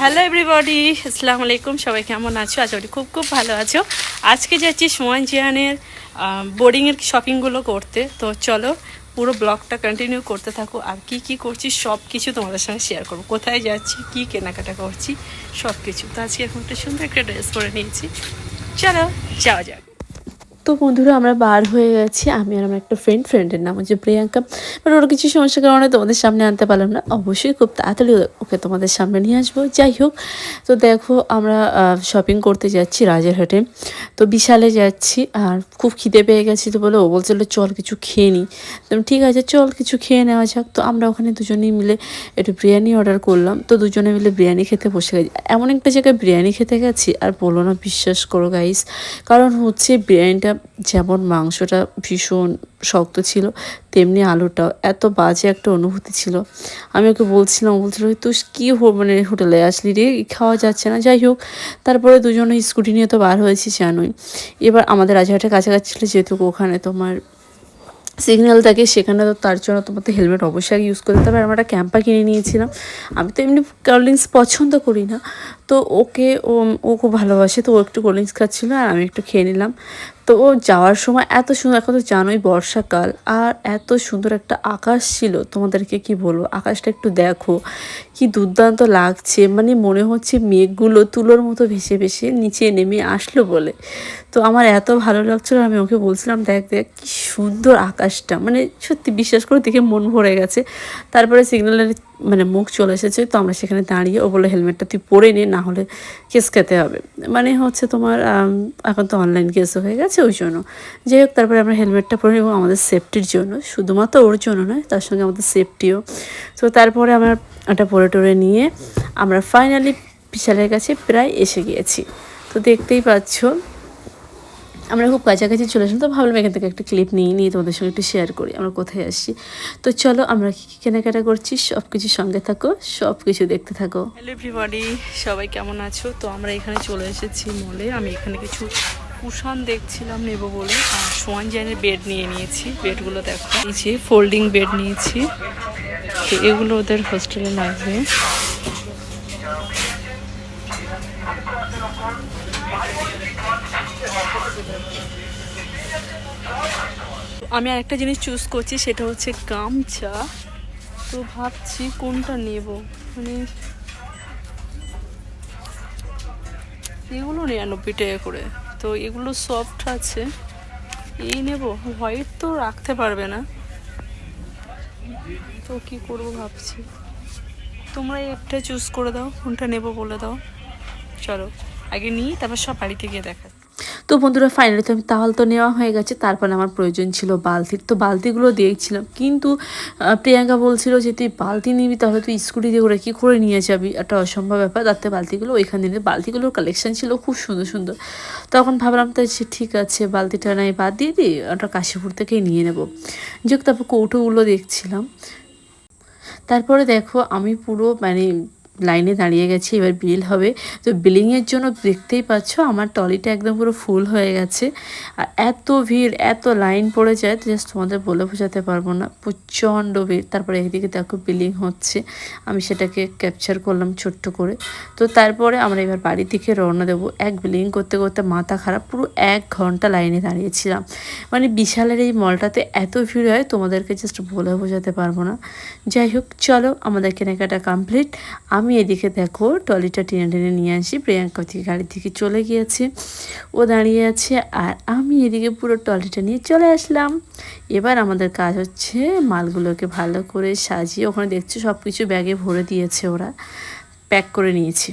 Hello everybody আসসালামু আলাইকুম সবাই কেমন আছো? আশা করি খুব খুব ভালো আছো। আজকে যাচ্ছি সোয়ান জিয়ানের বোর্ডিংয়ের শপিংগুলো করতে। তো চলো, পুরো ব্লগটা কন্টিনিউ করতে থাকো। আর কি কি করছি সব কিছু তোমাদের সঙ্গে শেয়ার করব। কোথায় যাচ্ছি, কি কেনাকাটা করছি সব কিছু তো আজকে এখন একটা সুন্দর একটা ড্রেস পরে নিয়েছি। চলো, যাওয়া যাক। তো বন্ধুরা, আমরা বার হয়ে গেছি। আমি আর আমার একটা ফ্রেন্ড ফ্রেন্ডের নাম হচ্ছে প্রিয়াঙ্কা। বাট ওর কিছু সমস্যার কারণে তোমাদের সামনে আনতে পারলাম না। অবশ্যই খুব তাড়াতাড়ি ওকে তোমাদের সামনে নিয়ে আসব। যাই হোক, তো দেখো আমরা শপিং করতে যাচ্ছি রাজারহাটে। তো বিশালে যাচ্ছি আর খুব খিদে পেয়ে গেছি তো বলে ও বলছিল চল কিছু খেয়ে নিই তো ঠিক আছে, চল কিছু খেয়ে নেওয়া যাক। তো আমরা ওখানে দুজনেই মিলে একটু বিরিয়ানি অর্ডার করলাম। তো দুজনে মিলে বিরিয়ানি খেতে বসে গেছি। এমন একটা জায়গায় বিরিয়ানি খেতে গেছি? আর বলো না, বিশ্বাস করো গাইস কারণ হচ্ছে বিরিয়ানিটা যেমন মাংসটা ভীষণ শক্ত ছিল, তেমনি আলুটাও। এত বাজে একটা অনুভূতি ছিল। আমি ওকে বলছিলাম বলছিল তুই কী হো- মানে হোটেলে আসলি রে? খাওয়া যাচ্ছে না? যাই হোক, তারপরে দুজনে স্কুটি নিয়ে তো বার হয়েছি জানোই। এবার আমাদের রাজাহাটের কাছাকাছি ছিল, যেহেতু ওখানে তোমার সিগন্যাল থাকে, সেখানে তো তার জন্য তোমাদের হেলমেট অবশ্যই ইউজ করতে হবে। আমরা একটা ক্যাম্পা কিনে নিয়েছিলাম। আমি তো এমনি কোল্ড ড্রিঙ্কস পছন্দ করি না। তো ওকে, ও ও খুব ভালোবাসে, তো ও একটু কোল্ড ড্রিঙ্কস খাচ্ছিলো, আর আমি একটু খেয়ে নিলাম। তো ও যাওয়ার সময় এত সুন্দর, এখন তো জানোই বর্ষাকাল, আর এত সুন্দর একটা আকাশ ছিল। তোমাদেরকে কি বলব? আকাশটা একটু দেখো, কি দুর্দান্ত লাগছে। মানে মনে হচ্ছে মেঘগুলো তুলোর মতো ভেসে ভেসে নিচে নেমে আসলো বলে। তো আমার এত ভালো লাগছিল, আমি ওকে বলছিলাম, দেখ দেখ, কি সুন্দর আকাশটা। মানে সত্যি বিশ্বাস করে, দেখে মন ভরে গেছে। তারপরে সিগন্যালের মানে মুখ চলে এসেছে, তো আমরা সেখানে দাঁড়িয়ে ও বলে হেলমেটটা তুই পরে নে, না হলে কেস খেতে হবে। মানে হচ্ছে তোমার এখন তো অনলাইন কেসও হয়ে গেছে ওই জন্য। যাই হোক, তারপরে আমরা হেলমেটটা পরে এবং আমাদের সেফটির জন্য, শুধুমাত্র ওর জন্য নয়, তার সঙ্গে আমাদের সেফটিও তো তারপরে আমরা ওটা পরে টরে নিয়ে আমরা ফাইনালি বিশালের কাছে প্রায় এসে গিয়েছি। তো দেখতেই পাচ্ছ আমরা খুব কাছাকাছি চলে আসলাম, তো ভাবলাম এখান থেকে একটা ক্লিপ নিয়ে নিয়ে তোমাদের সঙ্গে একটু শেয়ার করি, আমরা কোথায় আসছি তো চলো আমরা কী কী কেনাকাটা করছি সব কিছু সঙ্গে থাকো সব কিছু দেখতে থাকো। হ্যালো এভরিবডি সবাই কেমন আছো? তো আমরা এখানে চলে এসেছি মলে আমি এখানে কিছু কুশন দেখছিলাম নেব বলে, আর সোয়ান জানের বেড নিয়ে নিয়েছি। বেডগুলো দেখো। নিয়েছি ফোল্ডিং বেড নিয়েছি। তো এগুলো ওদের হোস্টেলে লাগবে। আমি আরেকটা জিনিস চুজ করছি, সেটা হচ্ছে গামছা। তো ভাবছি কোনটা নেব? মানে এগুলো নিরানব্বই টাকা করে। তো এগুলো সফট আছে। এই নেব? হোয়াইট তো রাখতে পারবে না। তো কি করব ভাবছি? তোমরা একটা চুজ করে দাও, কোনটা নেব বলে দাও। চলো, আগে নিই তারপর সব বাড়িতে গিয়ে দেখা তো বন্ধুরা ফাইনালি তো আমি তাহলে তো নেওয়া হয়ে গেছে। তারপরে আমার প্রয়োজন ছিল বালতির তো বালতিগুলো দিয়েছিলাম। কিন্তু প্রিয়াঙ্কা বলছিল যে, তুই বালতি নিবি তাহলে তুই স্কুটি দিয়ে করে কী করে নিয়ে যাবি? একটা অসম্ভব ব্যাপার। তাতে বালতিগুলো ওইখানে নিয়ে বালতিগুলোর কালেকশন ছিল খুব সুন্দর সুন্দর। তখন ভাবলাম, তো সে ঠিক আছে, বালতিটা নাই বাদ দিয়ে দিই, ওটা কাশীপুর থেকেই নিয়ে নেব। হোক, তারপর কৌটোগুলো দেখছিলাম। তারপরে দেখো, আমি পুরো মানে লাইনে দাঁড়িয়ে গেছি, এবার বিল হবে। তো বিলিংয়ের জন্য দেখতেই পাচ্ছ, আমার টলিটা একদম পুরো ফুল হয়ে গেছে। আর এত ভিড়, এত লাইন পড়ে যায়, তো জাস্ট তোমাদের বলে বোঝাতে পারব না। প্রচণ্ড ভিড়। তারপরে এদিকে দেখো বিলিং হচ্ছে। আমি সেটাকে ক্যাপচার করলাম ছোট্ট করে। তো তারপরে আমরা এবার বাড়ির দিকে রওনা দেবো। এক বিলিং করতে করতে মাথা খারাপ, পুরো এক ঘণ্টা লাইনে দাঁড়িয়েছিলাম। মানে বিশালের এই মলটাতে এত ভিড় হয়, তোমাদেরকে জাস্ট বলে বোঝাতে পারব না। যাই হোক, চলো আমাদের কেনাকাটা কমপ্লিট আমি এদিকে দেখো, টলিটা টেনে টেনে নিয়ে আসি, প্রিয়াঙ্কা থেকে গাড়ি থেকে চলে গিয়েছে। ও দাঁড়িয়ে আছে আর আমি এদিকে পুরো টলিটা নিয়ে চলে আসলাম। এবার আমাদের কাজ হচ্ছে মালগুলোকে ভালো করে সাজিয়ে, ওখানে দেখছি সব কিছু ব্যাগে ভরে দিয়েছে ওরা। প্যাক করে নিয়েছি।